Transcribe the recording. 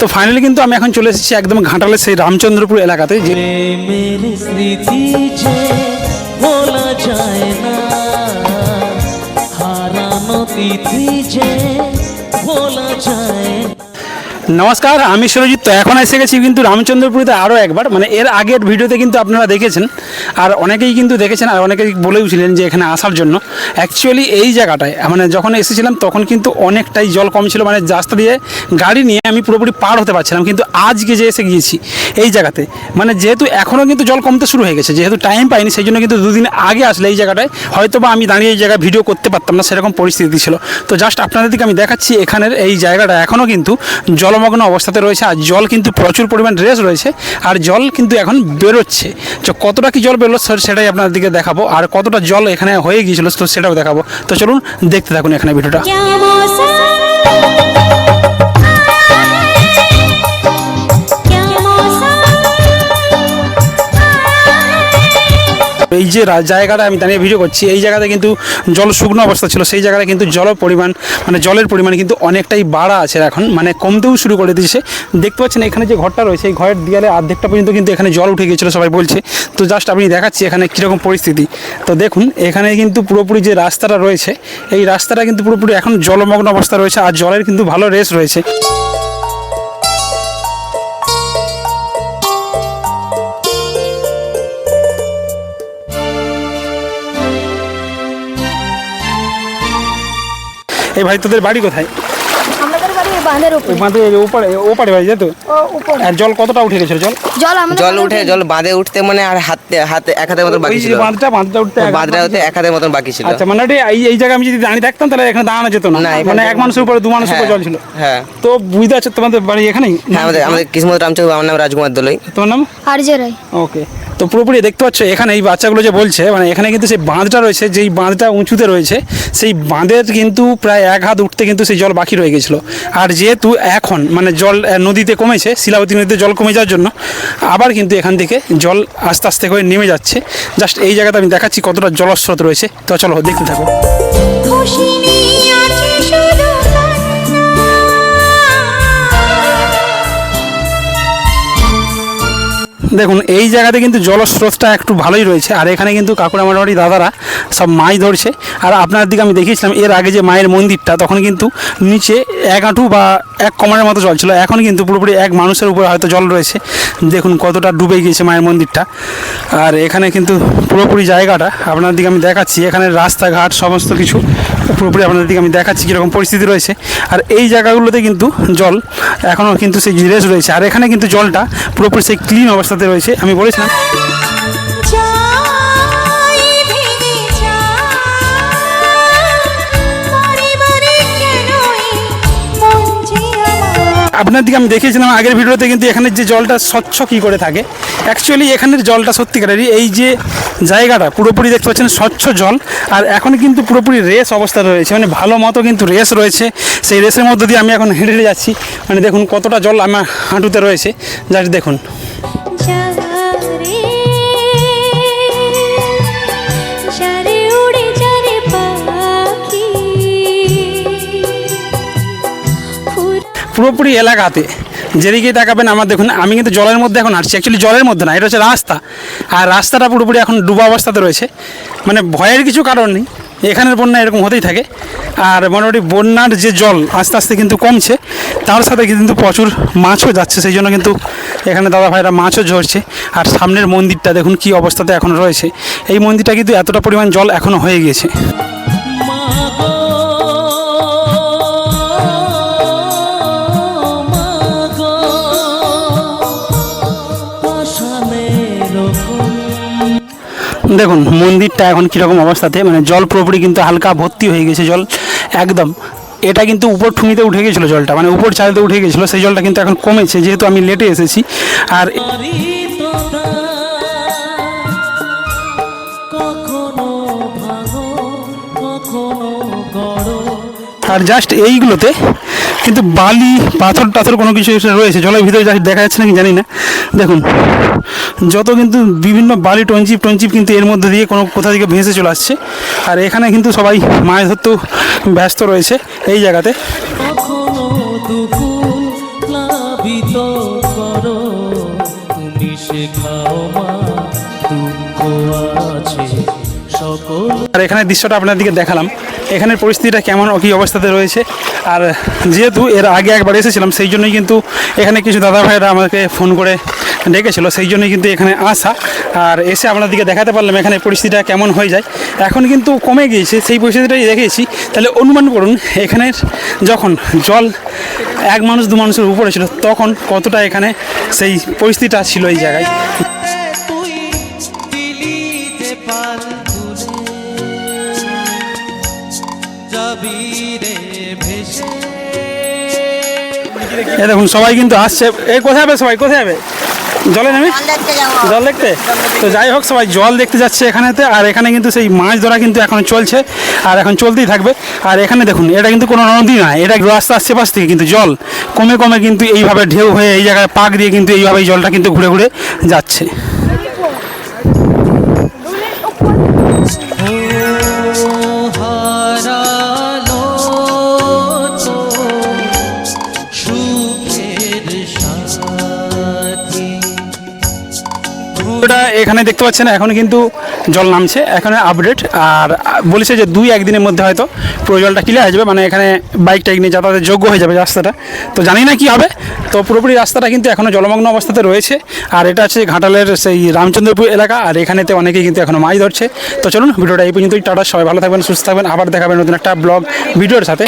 তো ফাইনালি কিন্তু আমি এখন চলে এসেছি একদম ঘাটালের সেই রামচন্দ্রপুর এলাকাতে যে যে বলা যায় নমস্কার, আমি সুরজিৎ তো এখন এসে গেছি কিন্তু রামচন্দ্রপুরীতে আরও একবার। মানে এর আগের ভিডিওতে কিন্তু আপনারা দেখেছেন, আর অনেকেই কিন্তু দেখেছেন, আর অনেকেই বলেওছিলেন যে এখানে আসার জন্য। অ্যাকচুয়ালি এই জায়গাটায় মানে যখন এসেছিলাম, তখন কিন্তু অনেকটাই জল কম ছিল মানে রাস্তা দিয়ে গাড়ি নিয়ে আমি পুরোপুরি পার হতে পারছিলাম, কিন্তু আজকে যে এসে গিয়েছি এই জায়গাতে মানে যেহেতু এখনও কিন্তু জল কমতে শুরু হয়ে গেছে, যেহেতু টাইম পাইনি, সেই জন্য কিন্তু দুদিন আগে আসলে এই জায়গাটায় হয়তো বা আমি দাঁড়িয়ে এই জায়গায় ভিডিও করতে পারতাম না, সেরকম পরিস্থিতি ছিল। তো জাস্ট আপনাদেরকে আমি দেখাচ্ছি, এখানের এই জায়গাটা এখনও কিন্তু জলমগ্ন অবস্থাতে রয়েছে আর জল কিন্তু প্রচুর পরিমাণ রেস রয়েছে আর জল কিন্তু এখন বেরোচ্ছে। তো কতটা কি জল বেরোলো সেটাই আপনার দিকে দেখাবো। আর কতটা জল এখানে হয়ে গিয়েছিল, তো সেটাও দেখাবো। তো চলুন দেখতে থাকুন এখানে ভিডিওটা। যে জায়গাটা আমি দাঁড়িয়ে ভিডিও করছি, এই জায়গাতে কিন্তু জল শুকনো অবস্থা ছিল, সেই জায়গাটা কিন্তু জল পরিমাণ মানে জলের পরিমাণ কিন্তু অনেকটাই বাড়া আছে এখন মানে কমতেও শুরু করে দিয়েছে। দেখতে পাচ্ছেন এখানে যে ঘরটা রয়েছে, এই ঘরের দেয়ালে অর্ধেকটা পর্যন্ত কিন্তু এখানে জল উঠে গিয়েছিল, সবাই বলছে। তো জাস্ট আপনি দেখাচ্ছি এখানে কীরকম পরিস্থিতি। তো দেখুন, এখানে কিন্তু পুরোপুরি যে রাস্তাটা রয়েছে, এই রাস্তাটা কিন্তু পুরোপুরি এখন জলমগ্ন অবস্থা রয়েছে, আর জলের কিন্তু ভালো রেস রয়েছে। এই ভাই তোদের বাড়ি কোথায়? বাড়ি ওই বাঁধের উপরে ওপারে বাড়ি যেত আর জল কতটা উঠে গেছিল জল? জল আমাদের জল উঠে জল বাঁধে উঠতে মানে আর হাতে হাতে এক হাতের মতন বাকি ছিল। বাঁধটা বাঁধটা উঠতে বাঁধটা হতে এক হাতের মতন বাকি ছিল। আচ্ছা মানে এই এই জায়গায় আমি যদি দাঁড়িয়ে থাকতাম তাহলে এখানে দাঁড়ানো যেত না। মানে এক দাঁড়ানো- মানুষের উপরে দু মানুষের উপরে হ্যাঁ, জল ছিল। হ্যাঁ। তো বুঝতে পারছ তোমাদের বাড়ি এখানেই? হ্যাঁ আমাদের আমাদের কিসমত রামচন্দ্র আমার নাম রাজকুমার দোলই। তোমার নাম? আরজে রায়। ওকে। তো পুরোপুরি দেখতে পাচ্ছ এখানে এই বাচ্চাগুলো যে বলছে মানে এখানে কিন্তু সেই বাঁধটা রয়েছে যেই বাঁধটা উঁচুতে রয়েছে সেই বাঁধের কিন্তু প্রায় এক হাত উঠতে কিন্তু সেই জল বাকি রয়ে গেছিল। আর যেহেতু এখন মানে জল নদীতে কমেছে, শিলাবতী নদীতে জল কমে যাওয়ার জন্য, আবার কিন্তু এখান থেকে জল আস্তে আস্তে করে নেমে যাচ্ছে। জাস্ট এই জায়গাতে আমি দেখাচ্ছি কতটা জলস্রোত রয়েছে। তো চলো দেখতে থাকো। দেখুন, এই জায়গাতে কিন্তু জলস্রোতটা একটু ভালোই রয়েছে। আর এখানে কিন্তু কাকুরা মোটামুটি দাদারা সব মাছ ধরছে। আর আপনার দিকে আমি দেখিয়েছিলাম, এর আগে যে মায়ের মন্দিরটা, তখন কিন্তু নিচে এক আঁটু বা এক কমারের মতো জল ছিল। এখন কিন্তু পুরোপুরি এক মানুষের উপরে হয়তো জল রয়েছে। দেখুন কতটা ডুবে গিয়েছে মায়ের মন্দিরটা। আর এখানে কিন্তু পুরোপুরি জায়গাটা আপনার দিকে আমি দেখাচ্ছি। এখানে রাস্তাঘাট, সমস্ত কিছু পুরোপুরি আপনাদের দিকে আমি দেখাচ্ছি কীরকম পরিস্থিতি রয়েছে। আর এই জায়গাগুলোতে কিন্তু জল এখনও কিন্তু সেই রেস রয়েছে। আর এখানে কিন্তু জলটা পুরোপুরি সেই ক্লিন অবস্থাতে রয়েছে। আমি বলেছিলাম আপনার দিকে আমি দেখিয়েছিলাম আগের ভিডিওতে, কিন্তু এখানের যে জলটা স্বচ্ছ কী করে থাকে অ্যাকচুয়ালি এখানের জলটা সত্যিকারেরই এই যে জায়গাটা পুরোপুরি দেখতে পাচ্ছেন স্বচ্ছ জল, আর এখন কিন্তু পুরোপুরি রেস অবস্থা রয়েছে মানে ভালো মতো কিন্তু রেস রয়েছে। সেই রেসের মধ্য দিয়ে আমি এখন হেঁটে যাচ্ছি মানে দেখুন কতটা জল আমার হাঁটুতে রয়েছে, জাস্ট দেখুন। পুরোপুরি এলাকাতে। যেদিকেই তাকাবেন আমার দেখুন, আমি কিন্তু জলের মধ্যে এখন আসছি অ্যাকচুয়ালি জলের মধ্যে না, এটা হচ্ছে রাস্তা। আর রাস্তাটা পুরোপুরি এখন ডুবা অবস্থাতে রয়েছে। মানে ভয়ের কিছু কারণ নেই, এখানের বন্যা এরকম হতেই থাকে। আর মোটামুটি বন্যার যে জল আস্তে আস্তে কিন্তু কমছে, তার সাথে কিন্তু প্রচুর মাছও যাচ্ছে, সেই জন্য কিন্তু এখানে দাদা ভাইরা মাছও ঝরছে। আর সামনের মন্দিরটা দেখুন কি অবস্থাতে এখন রয়েছে। এই মন্দিরটা কিন্তু এতটা পরিমাণ জল এখনও হয়ে গিয়েছে। দেখুন, মন্দিরটা এখন কীরকম অবস্থাতে মানে জল পুরোপুরি কিন্তু হালকা ভর্তি হয়ে গেছে জল, একদম। এটা কিন্তু উপর ঠুনিতে উঠে গেছিল জলটা মানে উপর চালতে উঠে গেছিল, সেই জলটা কিন্তু এখন কমেছে, যেহেতু আমি লেটে এসেছি। আর আর জাস্ট এইগুলোতে কিন্তু বালি পাথর টাথর কোনো কিছু রয়েছে, জলের ভিতরে জাস্ট দেখা যাচ্ছে নাকি জানি না। দেখুন যত কিন্তু বিভিন্ন বালি টঞ্চিপ টঞ্চিপ কিন্তু এর মধ্যে দিয়ে কোনো কোথা থেকে ভেসে চলে আসছে। আর এখানে কিন্তু সবাই মাছ ধরতেও ব্যস্ত রয়েছে এই জায়গাতে। আর এখানে দৃশ্যটা আপনার দিকে দেখালাম। এখানের পরিস্থিতিটা কেমন কী অবস্থাতে রয়েছে? আর যেহেতু এর আগে একবার এসেছিলাম সেই জন্যই কিন্তু এখানে কিছু দাদা ভাইরা আমাকে ফোন করে ডেকেছিল সেই জন্যই কিন্তু এখানে আসা। আর এসে আপনাদেরকে দেখাতে পারলাম এখানে পরিস্থিতিটা কেমন হয়ে যায়। এখন কিন্তু কমে গিয়েছে, সেই পরিস্থিতিটাই দেখেছি তাহলে অনুমান করুন, এখানের যখন জল এক মানুষ, দু মানুষের উপরে ছিল, তখন কতটা এখানে সেই পরিস্থিতিটা ছিল এই জায়গায়? দেখুন, সবাই কিন্তু আসছে। এ, কোথায় হবে সবাই? কোথায় যাবে জলে নেমে? জল দেখতে তো যাই হোক সবাই জল দেখতে যাচ্ছে এখানেতে আর এখানে কিন্তু সেই মাছ ধরা কিন্তু এখন চলছে আর এখন চলতেই থাকবে। আর এখানে দেখুন এটা কিন্তু কোনো নদী না এটা রাস্তা আসছে পাশ থেকে কিন্তু জল। কমে কমে কিন্তু এইভাবে ঢেউ হয়ে এই জায়গায় পাক দিয়ে কিন্তু এইভাবে এই জলটা কিন্তু ঘুরে ঘুরে যাচ্ছে। ওটা এখানে দেখতে পাচ্ছেন এখন কিন্তু জল নামছে এখানে আপডেট আর বলেছে যে দুই একদিনের মধ্যে হয়তো পুরো জলটা ক্লিয়ার হয়ে যাবে মানে এখানে বাইক টাইক নিয়ে যাতায়াতের যোগ্য হয়ে যাবে রাস্তাটা। তো জানি না কি হবে, তো পুরোপুরি রাস্তাটা কিন্তু এখনও জলমগ্ন অবস্থাতে রয়েছে। আর এটা হচ্ছে ঘাটালের সেই রামচন্দ্রপুর এলাকা, আর এখানেতে অনেকেই কিন্তু এখনও মাছ ধরছে। তো চলুন, ভিডিওটা এই পর্যন্তই, টাটা, সবাই ভালো থাকবেন, সুস্থ থাকবেন, আবার দেখাবেন নতুন একটা ব্লগ ভিডিওর সাথে।